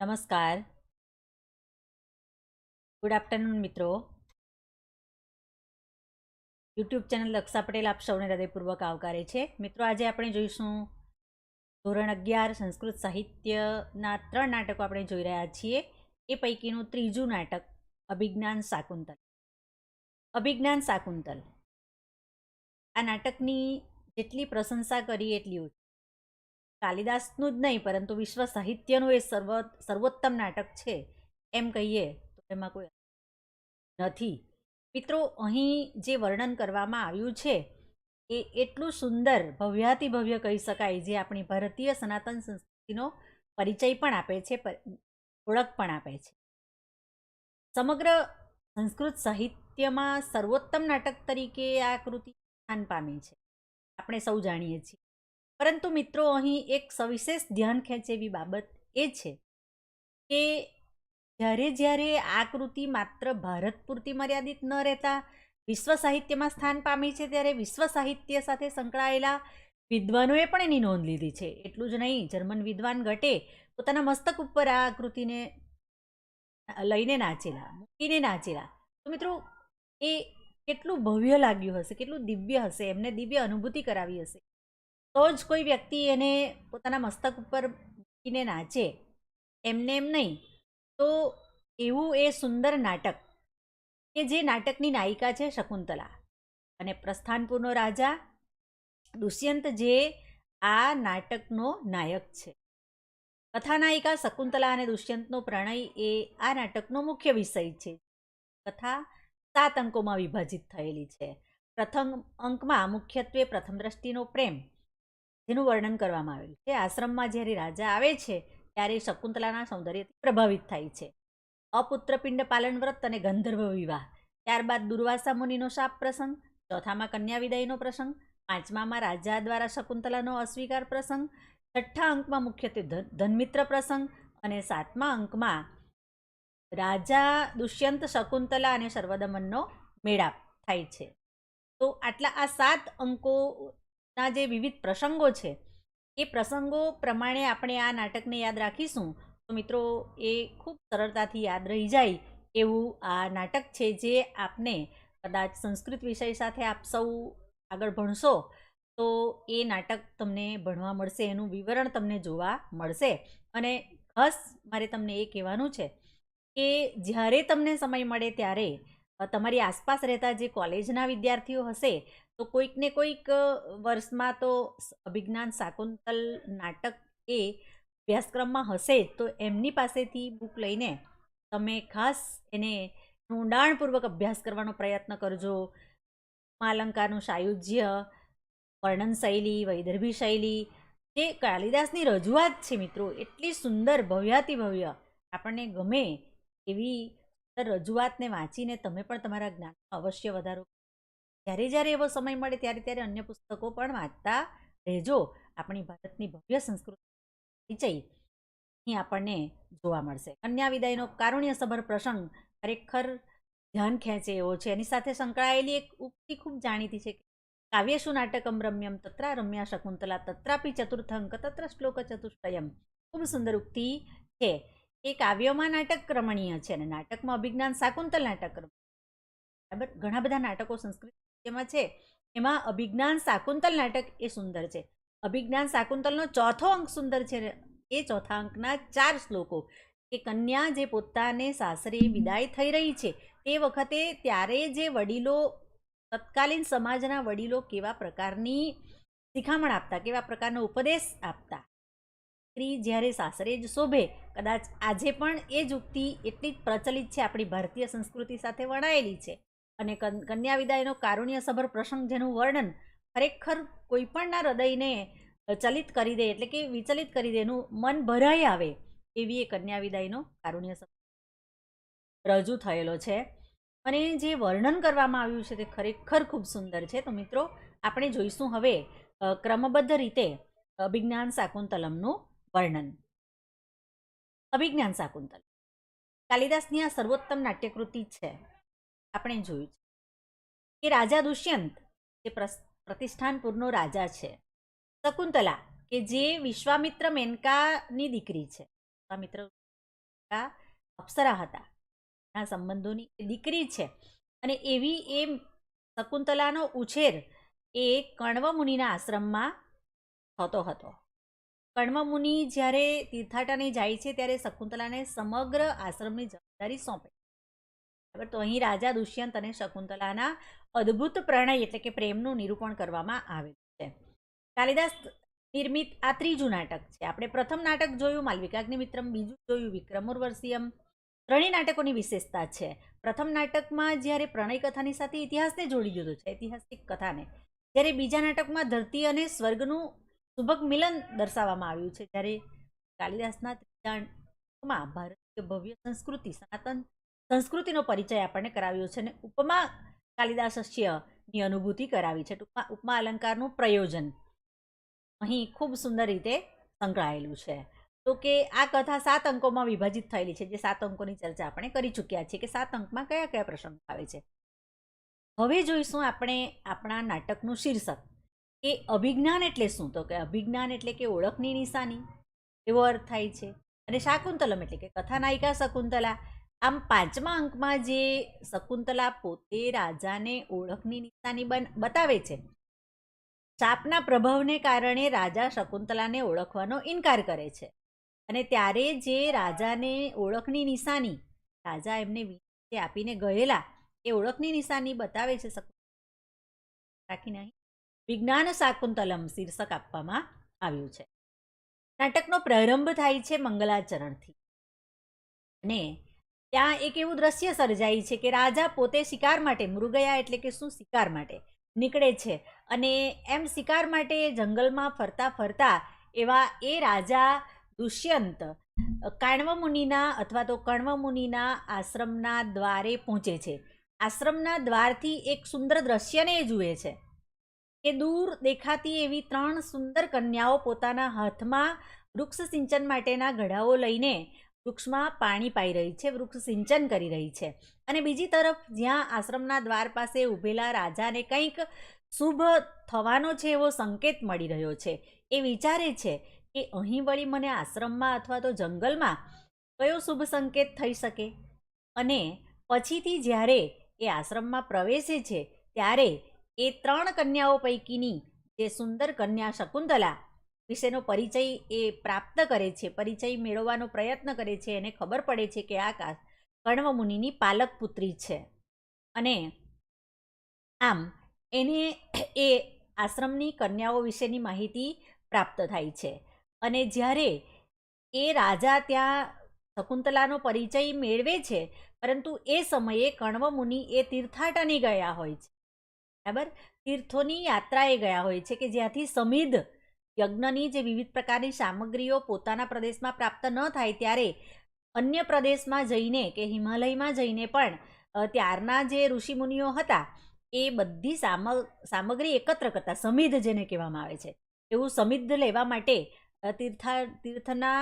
નમસ્કાર. Good afternoon મિત્રો. YouTube channel Laksha Patel આપ સૌને હૃદયપૂર્વક આવકારે છે. મિત્રો, આજે આપણે જોઈશું ધોરણ અગિયાર, સંસ્કૃત સાહિત્યના ત્રણ નાટકો આપણે જોઈ રહ્યા છીએ. એ પૈકીનું ત્રીજું નાટક, અભિજ્ઞાન શાકુંતલ. અભિજ્ઞાન શાકુંતલ. આ નાટકની જેટલી પ્રશંસા કરી એટલી કાલિદાસનું જ નહીં, પરંતુ વિશ્વ સાહિત્યનું એ સર્વ, સર્વોત્તમ નાટક છે, એમ કહીએ તો એમાં કોઈ નથી. મિત્રો, અહીં જે વર્ણન કરવામાં આવ્યું છે, એ એટલું સુંદર, ભવ્યાતિ ભવ્ય કહી શકાય, જે આપણી ભારતીય સનાતન સંસ્કૃતિનો પરિચય પણ આપે છે ઓળખ પણ આપે છે. સમગ્ર સંસ્કૃત સાહિત્યમાં સર્વોત્તમ નાટક તરીકે આ કૃતિ સ્થાન પામી છે. આપણે સૌ જાણીએ છીએ. પરંતુ મિત્રો, અહીં એક સવિશેષ ધ્યાન ખેંચે એવી બાબત એ છે કે જ્યારે જ્યારે આ કૃતિ માત્ર ભારત પૂરતી મર્યાદિત ન રહેતા વિશ્વ સાહિત્યમાં સ્થાન પામી છે, ત્યારે વિશ્વ સાહિત્ય સાથે સંકળાયેલા વિદ્વાનોએ પણ એની નોંધ લીધી છે. એટલું જ નહીં, જર્મન વિદ્વાન ગટે પોતાના મસ્તક ઉપર આ કૃતિને લઈને નાચેલા, મૂકીને નાચેલા. તો મિત્રો, એ કેટલું ભવ્ય લાગ્યું હશે, કેટલું દિવ્ય હશે, એમને દિવ્ય અનુભૂતિ કરાવી હશે. તો જ કોઈ વ્યક્તિ એને પોતાના મસ્તક ઉપર મૂકીને નાચે. એમને એમ નહીં. તો એવું એ સુંદર નાટક કે જે નાટકની નાયિકા છે શકુંતલા અને પ્રસ્થાનપુરનો રાજા દુષ્યંત જે આ નાટકનો નાયક છે. કથાનાયિકા શકુંતલા અને દુષ્યંતનો પ્રણય એ આ નાટકનો મુખ્ય વિષય છે. કથા સાત અંકોમાં વિભાજિત થયેલી છે. પ્રથમ અંકમાં મુખ્યત્વે પ્રથમ દ્રષ્ટિનો પ્રેમ જેનું વર્ણન કરવામાં આવેલું છે. આશ્રમમાં જ્યારે રાજા આવે છે, ત્યારે શકુંતલાના સૌંદર્યથી પ્રભાવિત થાય છે. અપુત્રપિંડ પાલન વ્રત અને ગંધર્વ વિવાહ. ત્યારબાદ દુર્વાસા મુનિનો શાપ પ્રસંગ, ચોથામાં કન્યા વિદાયનો પ્રસંગ, પાંચમામાં રાજા દ્વારા શકુંતલાનો અસ્વીકાર પ્રસંગ, છઠ્ઠા અંકમાં મુખ્યત્વે ધનમિત્ર પ્રસંગ અને સાતમા અંકમાં રાજા, દુષ્યંત, શકુંતલા અને સર્વદમનનો મેળાપ થાય છે. તો આટલા આ સાત અંકોના જે વિવિધ પ્રસંગો છે, એ પ્રસંગો પ્રમાણે આપણે આ નાટકને યાદ રાખીશું. તો મિત્રો, એ ખૂબ સરળતાથી યાદ રહી જાય એવું આ નાટક છે જે આપને કદાચ સંસ્કૃત વિષય સાથે આપ સૌ આગળ ભણશો, તો એ નાટક તમને ભણવા મળશે, એનું વિવરણ તમને જોવા મળશે. અને ખાસ મારે તમને એ કહેવાનું છે કે જ્યારે તમને સમય મળે ત્યારે તમારી આસપાસ રહેતા જે કોલેજના વિદ્યાર્થીઓ હશે તો કોઈકને કોઈક વર્ષમાં તો અભિજ્ઞાન શાકુંતલ નાટક એ અભ્યાસક્રમમાં હશે તો એમની પાસેથી બુક લઈને તમે ખાસ એને ઊંડાણપૂર્વક અભ્યાસ કરવાનો પ્રયત્ન કરજો. માલંકારનું સાયુજ્ય વર્ણન શૈલી વૈદર્ભી શૈલી જે કાલિદાસની રજૂઆત છે મિત્રો, એટલી સુંદર, ભવ્યાતિભવ્ય, આપણને ગમે એવી રજૂઆતને વાંચીને તમે પણ તમારા જ્ઞાનમાં અવશ્ય વધારો જ્યારે જ્યારે એવો સમય મળે ત્યારે ત્યારે અન્ય પુસ્તકો પણ વાંચતા રહેજો. આપણી ભારતની ભવ્ય સંસ્કૃતિ પરિચય અહીં આપણને જોવા મળશે. કન્યા વિદાયનો કારુણ્યસભર પ્રસંગ ખરેખર ધ્યાન ખેંચે એવો છે. એની સાથે સંકળાયેલી એક ઉક્તિ ખૂબ જાણીતી છે કાવ્યશુ નાટકમ રમ્યમ તત્રા રમ્યા શકુંતલા તત્રાપી ચતુર્થંક તત્ર શ્લોક ચતુષ્ટયમ. ખૂબ સુંદર ઉક્તિ છે. એ કાવ્યોમાં નાટક રમણીય છે અને નાટકમાં અભિજ્ઞાન શાકુંતલ નાટક. બરાબર? ઘણા બધા નાટકો સંસ્કૃત સાહિત્યમાં છે, એમાં અભિજ્ઞાન શાકુંતલ નાટક એ સુંદર છે. અભિજ્ઞાન શાકુંતલનો ચોથો અંક સુંદર છે. એ ચોથા અંકના ચાર શ્લોકો. કે કન્યા જે પોતાને સાસરે વિદાય થઈ રહી છે, તે વખતે ત્યારે જે વડીલો, તત્કાલીન સમાજના વડીલો કેવા પ્રકારની શિખામણ આપતા, કેવા પ્રકારનો ઉપદેશ આપતા. સ્ત્રી જ્યારે સાસરે જ શોભે, કદાચ આજે પણ એ જ ઉક્તિ એટલી જ પ્રચલિત છે આપણી ભારતીય સંસ્કૃતિ સાથે વણાયેલી છે. અને કન- કન્યા વિદાયનો કારુણ્યસભર પ્રસંગ જેનું વર્ણન ખરેખર કોઈપણના હૃદયને ચલિત કરી દે એટલે કે વિચલિત કરી દે એનું મન ભરાઈ આવે એવી એ કન્યા વિદાયનો કારુણ્ય રજૂ થયેલો છે. અને જે વર્ણન કરવામાં આવ્યું છે તે ખરેખર ખૂબ સુંદર છે. તો મિત્રો, આપણે જોઈશું હવે ક્રમબદ્ધ રીતે અભિજ્ઞાન શાકુંતલમનું વર્ણન. અભિજ્ઞાન શાકુંતલ કાલિદાસની આ સર્વોત્તમ નાટ્યકૃતિ છે. આપણે જોયું છે કે રાજા દુષ્યંત, જે પ્રતિષ્ઠાનપુરનો રાજા છે, શકુંતલા, કે જે વિશ્વામિત્ર મેનકાની દીકરી છે. વિશ્વામિત્ર અપ્સરા હતા. ના સંબંધોની દીકરી છે. અને એવી એ શકુંતલાનો ઉછેર એ કણવમુનિના આશ્રમમાં થતો હતો. કણવમુનિ જ્યારે તીર્થાટને જાય છે ત્યારે શકુંતલાને સમગ્ર આશ્રમની જવાબદારી સોંપે. બરાબર? તો અહીં રાજા દુષ્યંત અને શકુંતલાના અદ્ભુત પ્રણય એટલે કે પ્રેમનું નિરૂપણ કરવામાં આવેલું છે. કાલિદાસ નિર્મિત આ ત્રીજું નાટક છે. આપણે પ્રથમ નાટક જોયું માલવિકાગ્નિમિત્રમ બીજું જોયું વિક્રમોર્વર્ષિયમ ત્રણેય નાટકોની વિશેષતા છે. પ્રથમ નાટકમાં જ્યારે પ્રણય કથાની સાથે ઇતિહાસને જોડી દીધો છે, ઐતિહાસિક કથાને જ્યારે બીજા નાટકમાં ધરતી અને સ્વર્ગનું સુભગ મિલન દર્શાવવામાં આવ્યું છે. જ્યારે કાલિદાસના ત્રીજા નાટકમાં ભારતીય ભવ્ય સંસ્કૃતિ, સનાતન સંસ્કૃતિનો પરિચય આપણને કરાવ્યો છે અને ઉપમા કાલિદાસસ્યની અનુભૂતિ કરાવી છે. ટૂંકમાં ઉપમા અલંકારનું પ્રયોજન અહીં ખૂબ સુંદર રીતે સંકળાયેલું છે. તો કે આ કથા સાત અંકોમાં વિભાજિત થયેલી છે, જે સાત અંકોની ચર્ચા આપણે કરી ચૂક્યા છીએ કે સાત અંકમાં કયા કયા પ્રસંગો આવે છે. હવે જોઈશું આપણે આપણા નાટકનું શીર્ષક. કે અભિજ્ઞાન એટલે શું? તો કે અભિજ્ઞાન એટલે કે ઓળખની નિશાની. એવો અર્થ થાય છે. અને શાકુંતલમ એટલે કે કથાનાયિકા શકુંતલા. આમ પાંચમા અંકમાં જે શકુંતલા પોતે રાજાને ઓળખની નિશાની બતાવે છે શાપના પ્રભાવને કારણે રાજા શકુંતલાને ઓળખવાનો ઇનકાર કરે છે. અને ત્યારે જે રાજાને ઓળખની નિશાની, રાજા એમને વિનંતી આપીને ગયેલા, એ ઓળખની નિશાની બતાવે છે રાખીને અહીં વિજ્ઞાન શાકુંતલમ શીર્ષક આપવામાં આવ્યું છે. નાટકનો પ્રારંભ થાય છે મંગલાચરણથી. અને ત્યાં એક એવું દ્રશ્ય સર્જાય છે કે રાજા પોતે શિકાર માટે મૃગયા એટલે કે શું શિકાર માટે? નીકળે છે. અને એમ શિકાર માટે જંગલમાં ફરતા ફરતા એવા એ રાજા દુષ્યંત કાણવ મુનિના અથવા તો કણવ મુનિના આશ્રમના દ્વારે પહોંચે છે. આશ્રમના દ્વારથી એક સુંદર દ્રશ્યને જુએ છે. કે દૂર દેખાતી એવી ત્રણ સુંદર કન્યાઓ પોતાના હાથમાં વૃક્ષ સિંચન માટેના ઘડાઓ લઈને વૃક્ષમાં પાણી પાઈ રહી છે, વૃક્ષ સિંચન કરી રહી છે. અને બીજી તરફ જ્યાં આશ્રમના દ્વાર પાસે ઊભેલા રાજાને કંઈક શુભ થવાનો છે એવો સંકેત મળી રહ્યો છે. એ વિચારે છે કે અહીં વળી મને આશ્રમમાં અથવા તો જંગલમાં કયો શુભ સંકેત થઈ શકે? અને પછીથી જ્યારે એ આશ્રમમાં પ્રવેશે છે, ત્યારે એ ત્રણ કન્યાઓ પૈકીની જે સુંદર કન્યા શકુંતલા વિશેનો પરિચય એ પ્રાપ્ત કરે છે, પરિચય મેળવવાનો પ્રયત્ન કરે છે, એને ખબર પડે છે કે આ કર્ણવમુનિની કર્ણવ પાલક પુત્રી છે. અને આમ, એને એ આશ્રમની કન્યાઓ વિશેની માહિતી પ્રાપ્ત થાય છે. અને જ્યારે એ રાજા ત્યાં શકુંતલાનો પરિચય મેળવે છે, પરંતુ એ સમયે કણવમુનિ એ તીર્થાટને ગયા હોય છે. બરાબર? તીર્થોની યાત્રાએ ગયા હોય છે કે જ્યાંથી સમિધ યજ્ઞની જે વિવિધ પ્રકારની સામગ્રીઓ પોતાના પ્રદેશમાં પ્રાપ્ત ન થાય ત્યારે અન્ય પ્રદેશમાં જઈને કે હિમાલયમાં જઈને પણ ત્યારના જે ઋષિમુનિઓ હતા, એ બધી સામ, સામગ્રી એકત્ર કરતા, સમિધ જેને કહેવામાં આવે છે. એવું સમિધ લેવા માટે તીર્થા, તીર્થના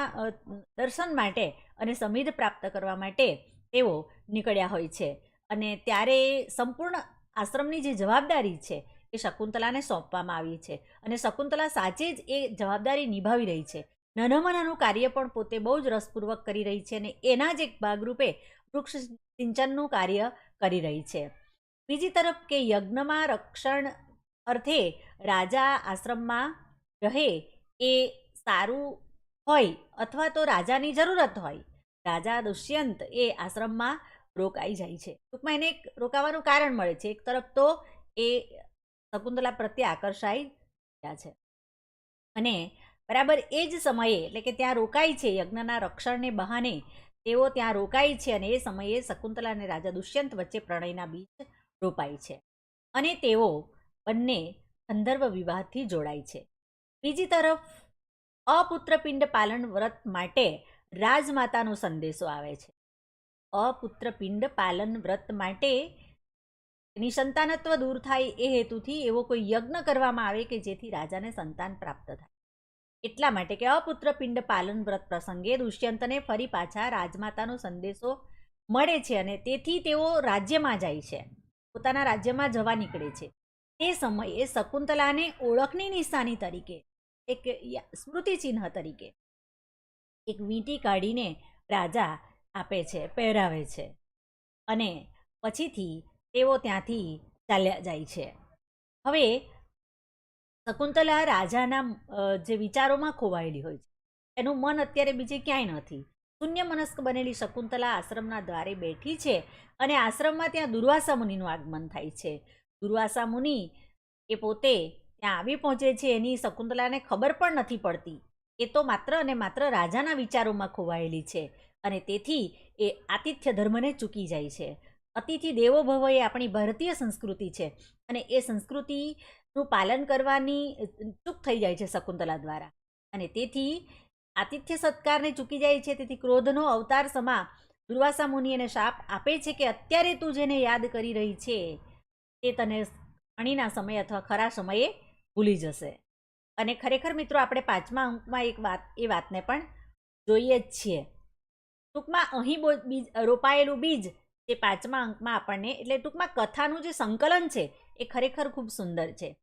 દર્શન માટે અને સમિધ પ્રાપ્ત કરવા માટે તેઓ નીકળ્યા હોય છે. અને ત્યારે સંપૂર્ણ આશ્રમની જે જવાબદારી છે એ શકુંતલાને સોંપવામાં આવી છે. અને શકુંતલા સાચે જ એ જવાબદારી નિભાવી રહી છે. નાનામાં નાનું કાર્ય પણ પોતે બહુ જ રસપૂર્વક કરી રહી છે અને એના જ એક ભાગરૂપે વૃક્ષ સિંચનનું કાર્ય કરી રહી છે. બીજી તરફ કે યજ્ઞમાં રક્ષણ અર્થે રાજા આશ્રમમાં રહે એ સારું હોય અથવા તો રાજાની જરૂરત હોય, રાજા દુષ્યંત એ આશ્રમમાં રોકાઈ જાય છે. ટૂંકમાં એને એક રોકાવાનું કારણ મળે છે. એક તરફ તો એ શકુંતલા પ્રત્યે આકર્ષાઈ ગયા છે. અને બરાબર એ જ સમયે, એટલે કે ત્યાં રોકાય છે, યજ્ઞના રક્ષણને બહાને, તેઓ ત્યાં રોકાય છે અને એ સમયે શકુંતલા અને રાજા દુષ્યંત વચ્ચે પ્રણયના બીજ રોપાય છે. અને તેઓ બંને ગંધર્વ વિવાહથી જોડાય છે. બીજી તરફ, અપુત્રપિંડ પાલન વ્રત માટે રાજમાતાનો સંદેશો આવે છે. અપુત્રપિંડ પાલન વ્રત માટે એની સંતાનત્વ દૂર થાય એ હેતુથી એવો કોઈ યજ્ઞ કરવામાં આવે કે જેથી રાજાને સંતાન પ્રાપ્ત થાય. એટલા માટે કે અપુત્ર પિંડ પાલન વ્રત પ્રસંગે દુષ્યંતને ફરી પાછા રાજમાતાનો સંદેશો મળે છે અને તેથી તેઓ રાજ્યમાં જાય છે. પોતાના રાજ્યમાં જવા નીકળે છે. તે સમયે શકુંતલાને ઓળખની નિશાની તરીકે, એક યા- સ્મૃતિ તરીકે, એક વીંટી કાઢીને રાજા આપે છે, પહેરાવે છે. અને પછીથી તેઓ ત્યાંથી ચાલ્યા જાય છે. હવે શકુંતલા રાજાના જે વિચારોમાં ખોવાયેલી હોય છે, એનું મન અત્યારે બીજે ક્યાંય નથી. શૂન્ય મનસ્ક બનેલી શકુંતલા આશ્રમના દ્વારે બેઠી છે અને આશ્રમમાં ત્યાં દુર્વાસા મુનિનું આગમન થાય છે. દુર્વાસા મુનિ એ પોતે ત્યાં આવી પહોંચે છે એની શકુંતલાને ખબર પણ નથી પડતી. એ તો માત્ર અને માત્ર રાજાના વિચારોમાં ખોવાયેલી છે અને તેથી એ આતિથ્ય ધર્મને ચૂકી જાય છે. અતિથિ દેવો ભવ એ આપણી ભારતીય સંસ્કૃતિ છે અને એ સંસ્કૃતિનું પાલન કરવાની ચૂક થઈ જાય છે શકુંતલા દ્વારા. અને તેથી આતિથ્ય સત્કારને ચૂકી જાય છે, તેથી ક્રોધનો અવતાર સમા દુર્વાસા મુનિ એને શાપ આપે છે કે અત્યારે તું જેને યાદ કરી રહી છે, તે તને અણીના સમયે અથવા ખરા સમયે ભૂલી જશે. અને ખરેખર મિત્રો આપણે પાંચમા અંકમાં એક વાત, એ વાતને પણ જોઈએ જ છીએ. ટૂંકમાં અહીં રોપાયેલું બીજ તે પાંચમા અંકમાં આપણને, એટલે ટૂંકમાં કથાનું જે સંકલન છે, એ ખરેખર ખૂબ સુંદર છે.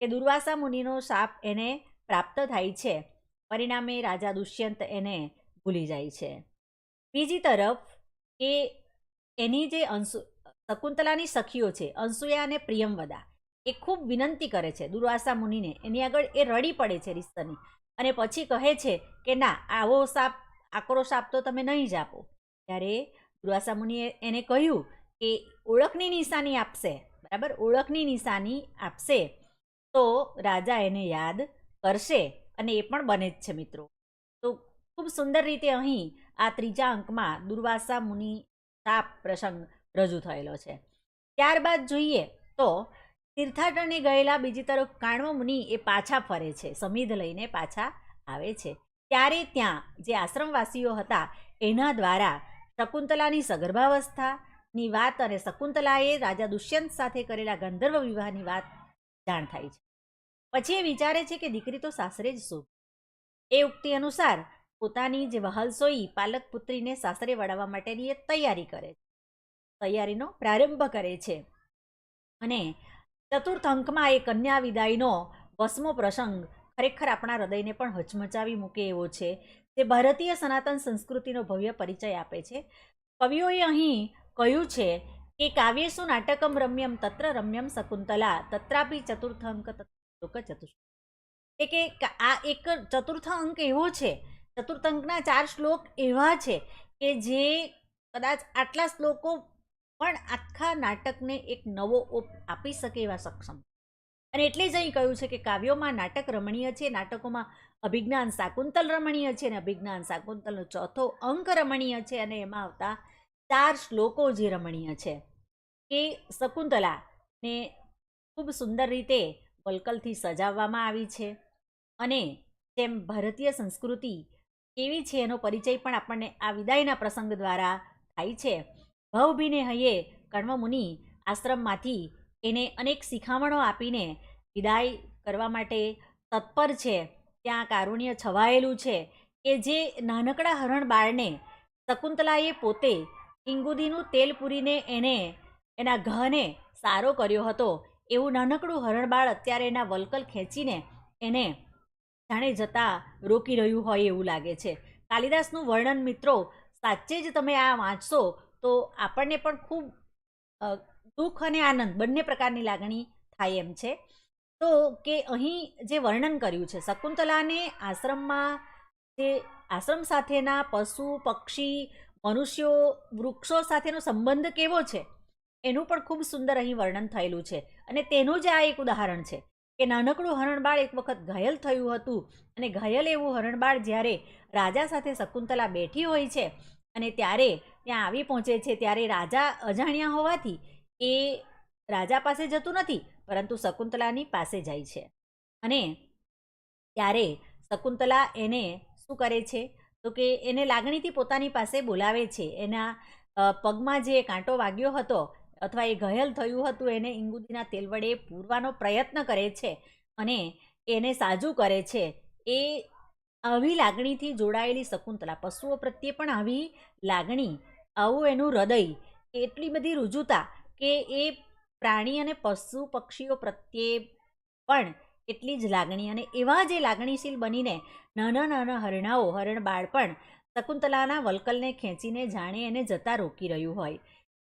કે દુર્વાસા મુનિનો શાપ એને પ્રાપ્ત થાય છે, પરિણામે રાજા દુષ્યંત એને ભૂલી જાય છે. બીજી તરફ, એ એની જે અંશુ, શકુંતલાની સખીઓ છે અંસુયા અને પ્રિયમવદા, એ ખૂબ વિનંતી કરે છે દુર્વાસા મુનિને. એની આગળ એ રડી પડે છે રિસ્તની અને પછી કહે છે કે ના, આવો સાપ, આકરો સાપ તો તમે નહીં જ આપો. ત્યારે દુર્વાસા મુનિએ એને કહ્યું કે ઓળખની નિશાની આપશે, બરાબર? ઓળખની નિશાની આપશે તો રાજા એને યાદ કરશે અને એ પણ બને જ છે, મિત્રો. તો ખૂબ સુંદર રીતે અહીં આ ત્રીજા અંકમાં દુર્વાસા મુનિ સાપ પ્રસંગ રજૂ થયેલો છે. ત્યારબાદ જોઈએ તો તીર્થાટને ગયેલા બીજી તરફ કાણવ મુનિ એ પાછા ફરે છે, સમિધ લઈને પાછા આવે છે. ત્યારે ત્યાં જે આશ્રમવાસીઓ હતા, એના દ્વારા શકુંતલાની સગર્ભાવસ્થાની વાત અને શકુંતલાએ રાજા દુષ્યંત સાથે કરેલા ગંધર્વ વિવાહની વાત જાણ થાય છે. પછી એ વિચારે છે કે દીકરી તો સાસરે જ શું એ ઉક્તિ અનુસાર પોતાની જે વહાલસોઈ પાલક પુત્રીને સાસરે વળાવવા માટેની એ તૈયારી કરે છે. તૈયારીનો પ્રારંભ કરે છે. અને ચતુર્થ અંકમાં એ કન્યા વિદાયનો વસમો પ્રસંગ ખરેખર આપણા હૃદયને પણ હચમચાવી મૂકે એવો છે તે ભારતીય સનાતન સંસ્કૃતિનો ભવ્ય પરિચય આપે છે. કવિઓએ અહીં કહ્યું છે કે કાવ્યેશુ નાટકમ રમ્યમ તત્ર રમ્યમ શકુંતલા તત્રાપી ચતુર્થ અંક તત્રોક ચતુષ્. એટલે કે આ એક ચતુર્થ અંક એવો છે ચતુર્થ અંકના ચાર શ્લોક એવા છે કે, જે કદાચ આટલા શ્લોકો પણ આખા નાટકને એક નવો ઓપ આપી શકે એવા સક્ષમ. અને એટલે જ અહીં કહ્યું છે કે, કાવ્યોમાં નાટક રમણીય છે, નાટકોમાં અભિજ્ઞાન શાકુંતલ રમણીય છે અને અભિજ્ઞાન શાકુંતલનો ચોથો અંક રમણીય છે અને એમાં આવતા ચાર શ્લોકો જે રમણીય છે. એ શકુંતલાને ખૂબ સુંદર રીતે વલકલથી સજાવવામાં આવી છે અને તેમ ભારતીય સંસ્કૃતિ કેવી છે એનો પરિચય પણ આપણને આ વિદાયના પ્રસંગ દ્વારા થાય છે. ભવભીને હૈયે કર્મ મુનિ આશ્રમમાંથી એને અનેક શિખામણો આપીને વિદાય કરવા માટે તત્પર છે. ત્યાં કારુણ્ય છવાયેલું છે કે જે નાનકડા હરણ બાળને શકુંતલાએ પોતે ઇંગુદીનું તેલ પૂરીને એને એના ઘને સારો કર્યો હતો. એવું નાનકડું હરણબાળ અત્યારે એના વલકલ ખેંચીને એને જાણે જતા રોકી રહ્યું હોય એવું લાગે છે. કાલિદાસનું વર્ણન મિત્રો, સાચે જ તમે આ વાંચશો તો આપણને પણ ખૂબ દુઃખ અને આનંદ બંને પ્રકારની લાગણી થાય એમ છે. તો કે અહીં જે વર્ણન કર્યું છે, શકુંતલાને આશ્રમમાં જે આશ્રમ સાથેના પશુ, પક્ષી, મનુષ્યો, વૃક્ષો સાથેનો સંબંધ કેવો છે, એનું પણ ખૂબ સુંદર અહીં વર્ણન થયેલું છે. અને તેનું જ આ એક ઉદાહરણ છે કે નાનકડું હરણબાળ એક વખત ઘાયલ થયું હતું અને ઘાયલ એવું હરણબાળ જ્યારે રાજા સાથે શકુંતલા બેઠી હોય છે અને ત્યારે ત્યાં આવી પહોંચે છે, ત્યારે રાજા અજાણ્યા હોવાથી એ રાજા પાસે જતું નથી પરંતુ શકુંતલાની પાસે જાય છે. અને ત્યારે શકુંતલા એને શું કરે છે? તો કે એને લાગણીથી પોતાની પાસે બોલાવે છે. એના પગમાં જે કાંટો વાગ્યો હતો અથવા એ ઘાયલ થયું હતું, એને ઇંગુદીના તેલ વડે પૂરવાનો પ્રયત્ન કરે છે અને એને સાજું કરે છે. એ આવી લાગણીથી જોડાયેલી શકુંતલા, પશુઓ પ્રત્યે પણ આવી લાગણી, આવું એનું હૃદય, એટલી બધી રુજુતા કે એ પ્રાણી અને પશુ પક્ષીઓ પ્રત્યે પણ એટલી જ લાગણી અને એવા જે લાગણીશીલ બનીને નાના નાના હરણાઓ, હરણ બાળ પણ શકુંતલાના વલ્કલને ખેંચીને જાણે એને જતા રોકી રહ્યું હોય.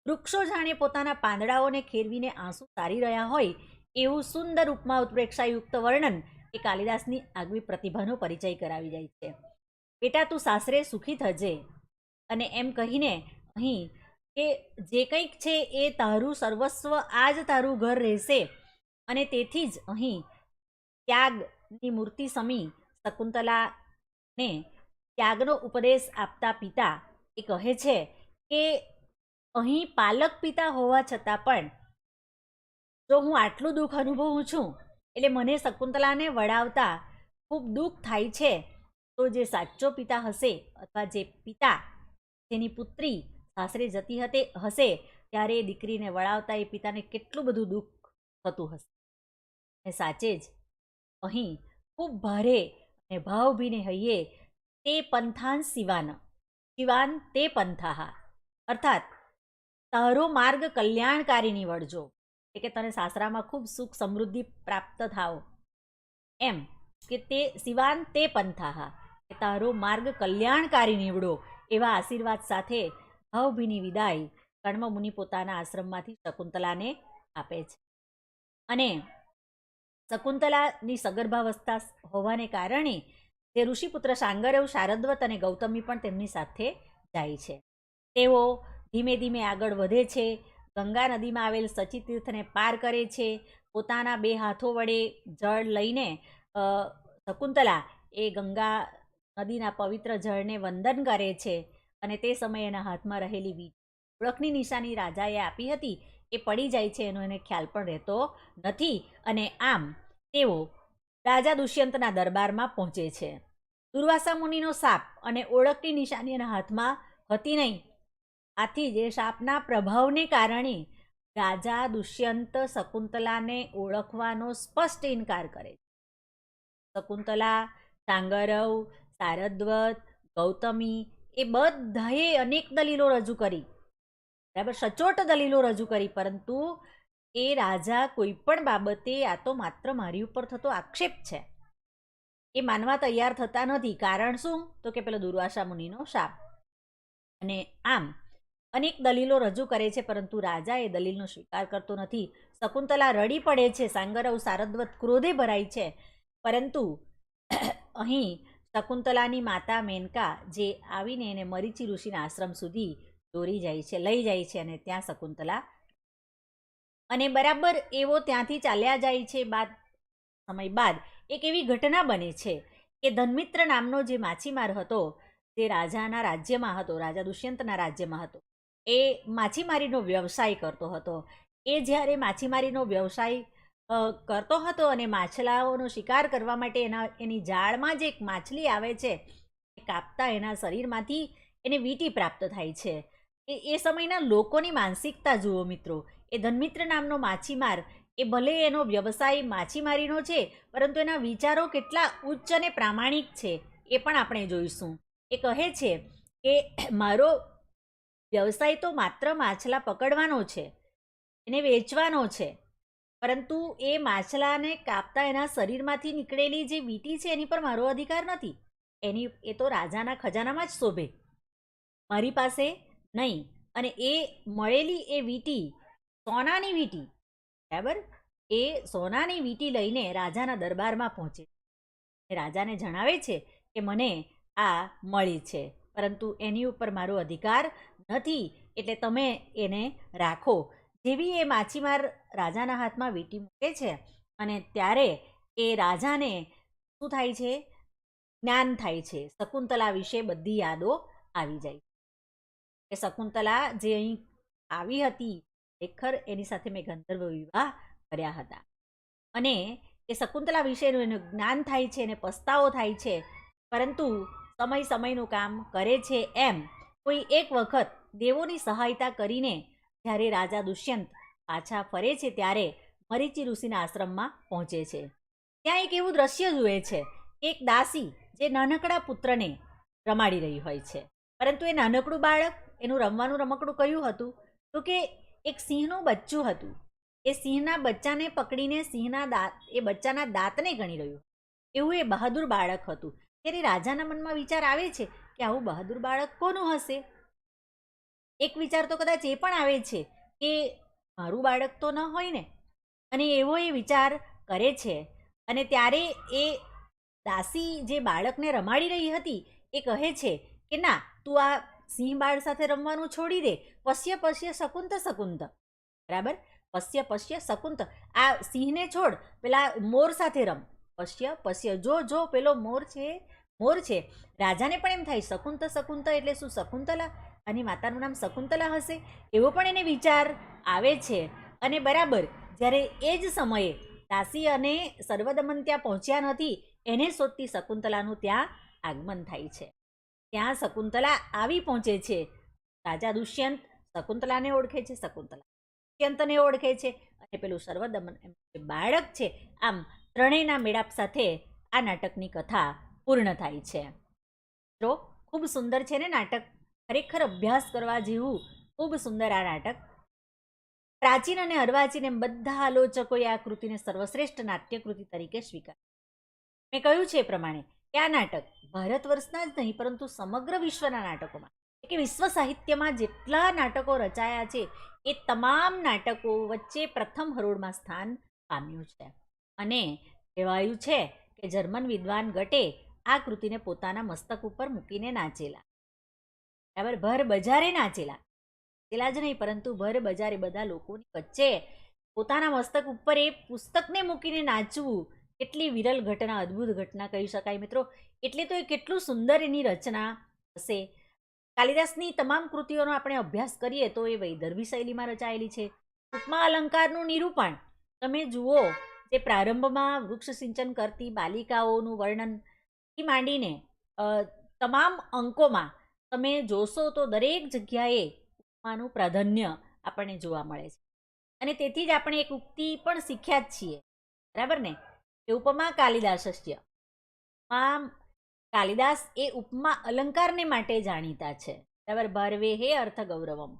વૃક્ષો જાણે પોતાના પાંદડાઓને ખેરવીને આંસુ તારી રહ્યા હોય એવું સુંદર ઉપમા ઉત્પ્રેક્ષાયુક્ત વર્ણન એ કાલિદાસની આગવી પ્રતિભાનો પરિચય કરાવી જાય છે. બેટા, તું સાસરે સુખી થજે. અને એમ કહીને અહીં કે જે કંઈક છે એ તારું સર્વસ્વ, આ જ તારું ઘર રહેશે. અને તેથી જ અહીં ત્યાગની મૂર્તિ સમી શકુંતલાને ત્યાગનો ઉપદેશ આપતા પિતા એ કહે છે કે અહીં પાલક પિતા હોવા છતાં પણ જો હું આટલું દુઃખ અનુભવું છું, એટલે મને શકુંતલાને વડાવતા ખૂબ દુઃખ થાય છે, તો જે સાચો પિતા હશે અથવા જે પિતા જેની પુત્રી સાસરે જતી હતી, હશે, ત્યારે એ દીકરીને વળાવતા એ પિતાને કેટલું બધું દુઃખ થતું હશે. અને સાચે જ અહીં ખૂબ ભારે અને ભાવભીને હૈયે તે પંથાન શિવાન શિવાન તે પંથાહા. અર્થાત, તારો માર્ગ કલ્યાણકારી નીવડજો એટલે કે તને સાસરામાં ખૂબ સુખ સમૃદ્ધિ પ્રાપ્ત થાવ એમ કે તે શિવાન તે પંથાહા, કે તારો માર્ગ કલ્યાણકારી નીવડો એવા આશીર્વાદ સાથે ભાવભીની વિદાય કર્મ મુનિ પોતાના આશ્રમમાંથી શકુંતલાને આપે છે. અને શકુંતલાની સગર્ભાવસ્થા હોવાને કારણે તે ઋષિપુત્ર સાંગરવ, શારદવત અને ગૌતમી પણ તેમની સાથે જાય છે. તેઓ ધીમે ધીમે આગળ વધે છે, ગંગા નદીમાં આવેલ સચિતીર્થને પાર કરે છે, પોતાના બે હાથો વડે જળ લઈને શકુંતલા એ ગંગા નદીના પવિત્ર જળને વંદન કરે છે. અને તે સમયે એના હાથમાં રહેલી વીજ ઓળખની નિશાની રાજાએ આપી હતી. એ પડી જાય છે એનો એને ખ્યાલ પણ રહેતો નથી અને આમ તેઓ રાજા દુષ્યંતના દરબારમાં પહોંચે છે. દુર્વાસા મુનિનો સાપ અને ઓળખની નિશાની એના હાથમાં હતી નહીં. આથી જ સાપના પ્રભાવને કારણે રાજા દુષ્યંત શકુંતલાને ઓળખવાનો સ્પષ્ટ ઇનકાર કરે છે. શકુંતલા, સાંગરવ, સારદ્વત, ગૌતમી એ બધાએ અનેક દલીલો રજૂ કરી. બરાબર? સચોટ દલીલો રજૂ કરી, પરંતુ એ રાજા કોઈ પણ બાબતે આ તો માત્ર મારી ઉપર થતો આક્ષેપ છે. એ માનવા તૈયાર થતા નથી. કારણ શું? તો કે પેલો દુર્વાસા મુનિનો શાપ. અને આમ, અનેક દલીલો રજૂ કરે છે, પરંતુ રાજા એ દલીલનો સ્વીકાર કરતો નથી. શકુંતલા રડી પડે છે. સાંગરવ શારદવત ક્રોધે ભરાય છે. પરંતુ અહીં શકુંતલાની માતા મેનકા જે આવીને એને મરીચી ઋષિના આશ્રમ સુધી દોરી જાય છે, લઈ જાય છે અને ત્યાં શકુંતલા અને બરાબર એવો ત્યાંથી ચાલ્યા જાય છે બાદ, સમય બાદ એક એવી ઘટના બને છે કે ધનમિત્ર નામનો જે માછીમાર હતો જે રાજાના રાજ્યમાં હતો, રાજા દુષ્યંતના રાજ્યમાં હતો. એ માછીમારીનો વ્યવસાય કરતો હતો. એ જ્યારે માછીમારીનો વ્યવસાય કરતો હતો અને માછલાઓનો શિકાર કરવા માટે એના, એની જાળમાં જે એક માછલી આવે છે. એ કાપતા એના શરીરમાંથી એને વીંટી પ્રાપ્ત થાય છે. એ એ સમયના લોકોની માનસિકતા જુઓ મિત્રો. એ ધનમિત્ર નામનો માછીમાર, એ ભલે એનો વ્યવસાય માછીમારીનો છે, પરંતુ એના વિચારો કેટલા ઉચ્ચ અને પ્રામાણિક છે એ પણ આપણે જોઈશું. એ કહે છે કે, મારો વ્યવસાય તો માત્ર માછલા પકડવાનો છે, એને વેચવાનો છે પરંતુ એ માછલાને કાપતા એના શરીરમાંથી નીકળેલી જે વીંટી છે એની પર મારો અધિકાર નથી. એની, એ તો રાજાના ખજાનામાં જ શોભે. મારી પાસે નહીં, અને એ મળેલી એ વીંટી, સોનાની વીંટી, બરાબર? એ સોનાની વીંટી લઈને રાજાના દરબારમાં પહોંચે. રાજાને જણાવે છે કે મને આ મળી છે, પરંતુ એની ઉપર મારો અધિકાર નથી, એટલે તમે એને રાખો. જેવી એ માછીમાર રાજાના હાથમાં વીંટી મૂકે છે અને ત્યારે એ રાજાને શું થાય છે? જ્ઞાન થાય છે. શકુંતલા વિશે બધી યાદો આવી જાય એ શકુંતલા જે અહીં આવી હતી, ખરેખર એની સાથે મેં ગંધર્વ વિવાહ કર્યા હતા. અને એ શકુંતલા વિશેનું એનું જ્ઞાન થાય છે અને પસ્તાવો થાય છે. પરંતુ સમય સમયનું કામ કરે છે એમ કોઈ એક વખત દેવોની સહાયતા કરીને જ્યારે રાજા દુષ્યંત પાછા ફરે છે ત્યારે મરીચી ઋષિના આશ્રમમાં પહોંચે છે. ત્યાં એક એવું દ્રશ્ય જુએ છે કે એક દાસી જે નાનકડા પુત્રને રમાડી રહી હોય છે. પરંતુ એ નાનકડું બાળક એનું રમવાનું રમકડું કયું હતું? તો કે એક સિંહનું બચ્ચું હતું. એ સિંહના બચ્ચાને પકડીને સિંહના દાંત એ બચ્ચાના દાંતને ગણી રહ્યું. એવું એ બહાદુર બાળક હતું. ત્યારે રાજાના મનમાં વિચાર આવે છે કે આવું બહાદુર બાળક કોનું હશે? એક વિચાર તો કદાચ એ પણ આવે છે કે મારું બાળક તો ન હોય ને. અને એવો એ વિચાર કરે છે. અને ત્યારે એ દાસી જે બાળકને રમાડી રહી હતી, એ કહે છે કે, ના, તું આ સિંહ બાળ સાથે રમવાનું છોડી દે. પશ્ય પશ્ય શકુંત શકુંત. બરાબર? પશ્ય પશ્ય શકુંત. આ સિંહને છોડ, પેલા મોર સાથે રમ. પશ્ય પશ્ય. જો જો, પેલો મોર છે મોર છે. રાજાને પણ એમ થાય, શકુંત શકુંત એટલે શું? શકુંતલા? અને માતાનું નામ શકુંતલા હશે? એવો પણ એને વિચાર આવે છે. અને બરાબર, જ્યારે એ જ સમયે દાસી અને સર્વદમન ત્યાં પહોંચ્યા નથી, એને શોધતી શકુંતલાનું ત્યાં આગમન થાય છે. ત્યાં શકુંતલા આવી પહોંચે છે. રાજા દુષ્યંત શકુંતલાને ઓળખે છે, શકુંતલા દુષ્યંતને ઓળખે છે અને પેલું સર્વદમન એમ બાળક છે, આમ ત્રણેયના મેળાપ સાથે આ નાટકની કથા પૂર્ણ થાય છે. મિત્રો, ખૂબ સુંદર છે ને નાટક? ખરેખર અભ્યાસ કરવા જેવું ખૂબ સુંદર આ નાટક પ્રાચીન અને અર્વાચીન એમ બધા આલોચકોએ આ કૃતિને સર્વશ્રેષ્ઠ નાટ્યકૃતિ તરીકે સ્વીકાર. મેં કહ્યું છે એ પ્રમાણે કે આ નાટક ભારત વર્ષના જ નહીં, પરંતુ સમગ્ર વિશ્વના નાટકોમાં કે વિશ્વ સાહિત્યમાં જેટલા નાટકો રચાયા છે, એ તમામ નાટકો વચ્ચે પ્રથમ હરોળમાં સ્થાન પામ્યું છે. અને કહેવાયું છે કે જર્મન વિદ્વાન ગટે આ કૃતિને પોતાના મસ્તક ઉપર મૂકીને નાચેલા. બરાબર? ભર બજારે નાચેલા. નાચેલા જ નહીં, પરંતુ ભર બજારે બધા લોકોની વચ્ચે પોતાના મસ્તક ઉપર એ પુસ્તકને મૂકીને નાચવું. કેટલી વિરલ ઘટના, અદ્ભુત ઘટના કહી શકાય મિત્રો. એટલે તો એ કેટલું સુંદર એની રચના હશે. કાલિદાસની તમામ કૃતિઓનો આપણે અભ્યાસ કરીએ તો એ વૈદર્ભી શૈલીમાં રચાયેલી છે. ઉપમા અલંકારનું નિરૂપણ. તમે જુઓ તે પ્રારંભમાં વૃક્ષ સિંચન કરતી બાલિકાઓનું વર્ણનથી માંડીને તમામ અંકોમાં તમે જોશો તો દરેક જગ્યાએ ઉપમાનું પ્રાધાન્ય આપણને જોવા મળે છે. અને તેથી જ આપણે એક ઉક્તિ પણ શીખ્યા જ છીએ. બરાબર ને? કે ઉપમા કાલિદાસસ્ય. આમ, કાલિદાસ એ ઉપમા અલંકારને માટે જાણીતા છે. બરાબર? ભારવે હે અર્થ ગૌરવમ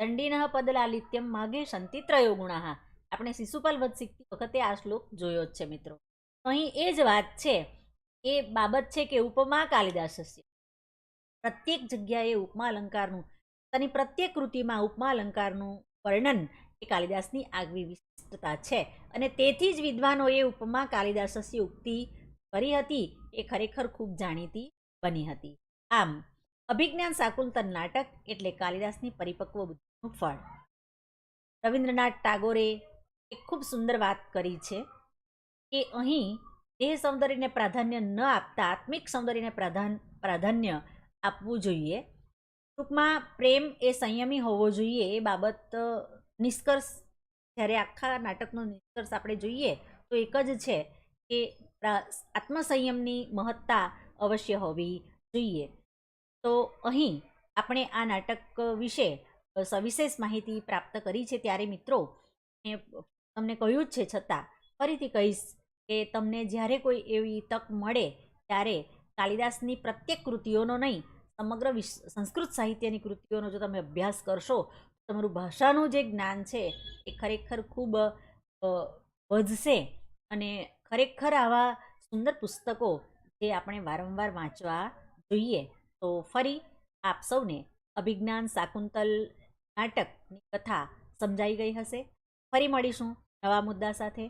દંડીન પદલાલિત્યમ માગે સંતિ ત્રયો ગુણા આપણે શિશુપાલ વધ શીખતી વખતે આ શ્લોક જોયો જ છે, મિત્રો. અહીં એ જ વાત છે, એ બાબત છે કે ઉપમા કાલિદાસસ્ય. પ્રત્યેક જગ્યાએ ઉપમા અલંકારનું તેની પ્રત્યેક કૃતિમાં ઉપમા અલંકારનું વર્ણન એ કાલિદાસની આગવી વિશિષ્ટતા છે. અને તેથી જ વિદ્વાનોએ ઉપમા કાલિદાસસ્ય ઉક્તિ કરી હતી એ ખરેખર ખૂબ જાણીતી બની હતી. આમ, અભિજ્ઞાન શાકુંતલ નાટક એટલે કાલિદાસની પરિપક્વ બુદ્ધિનું ફળ. રવિન્દ્રનાથ ટાગોરે એક ખૂબ સુંદર વાત કરી છે કે અહીં દેહ સૌંદર્યને પ્રાધાન્ય ન આપતા આત્મિક સૌંદર્યને પ્રાધાન, પ્રાધાન્ય આપવું જોઈએ ટૂંકમાં પ્રેમ એ સંયમી હોવો જોઈએ એ બાબત નિષ્કર્ષ. જ્યારે આખા નાટકનો નિષ્કર્ષ આપણે જોઈએ, તો એક જ છે કે આત્મસંયમની મહત્તા અવશ્ય હોવી જોઈએ. તો અહીં આપણે આ નાટક વિશે સવિશેષ માહિતી પ્રાપ્ત કરી છે ત્યારે મિત્રો, મેં તમને કહ્યું જ છે છતાં, ફરીથી કહીશ કે તમને જ્યારે કોઈ એવી તક મળે, ત્યારે કાલિદાસની પ્રત્યેક કૃતિઓનો નહીં સમગ્ર સંસ્કૃત સાહિત્યની કૃતિઓનો જો તમે અભ્યાસ કરશો તમારું ભાષાનું જે જ્ઞાન છે, એ ખરેખર ખૂબ વધશે. અને ખરેખર આવા સુંદર પુસ્તકો જે આપણે વારંવાર વાંચવા જોઈએ, તો ફરી આપ સૌને અભિજ્ઞાન શાકુંતલ નાટકની કથા સમજાઈ ગઈ હશે. ફરી મળીશું નવા મુદ્દા સાથે.